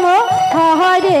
হরে হরে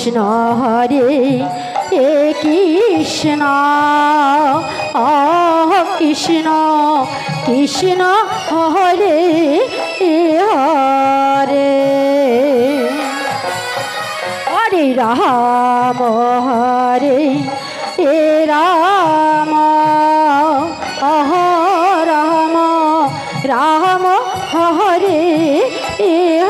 কৃষ্ণ হরে এ কৃষ্ণ। কৃষ্ণ কৃষ্ণ হরে হরে। হরে রাম হরে এ রাম। অহ রাম রাম হরে হরে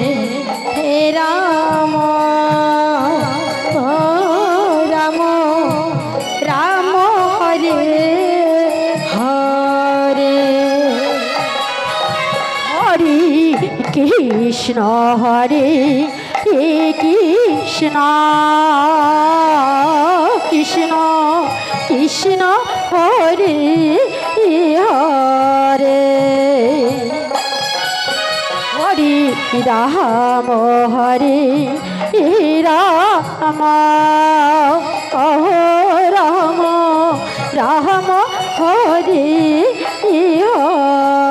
কৃষ্ণ হরে হে কৃষ্ণ। কৃষ্ণ কৃষ্ণ হরে হরে। হরে রাম হরে রাম। অহ রাম রাম হরে হরে।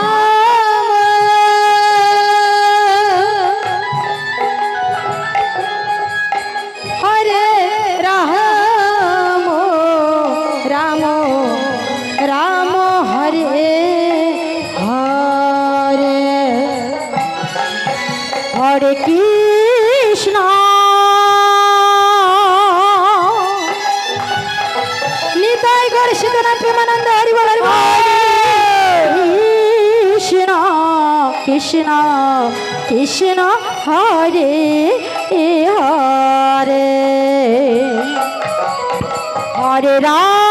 রাম হরে হরে হরে কৃষ্ণ নিতাই গড় সীতানাথ প্রেমানন্দ হরি বল হরি কৃষ্ণ কৃষ্ণ কৃষ্ণ হরে হরে হরে রাম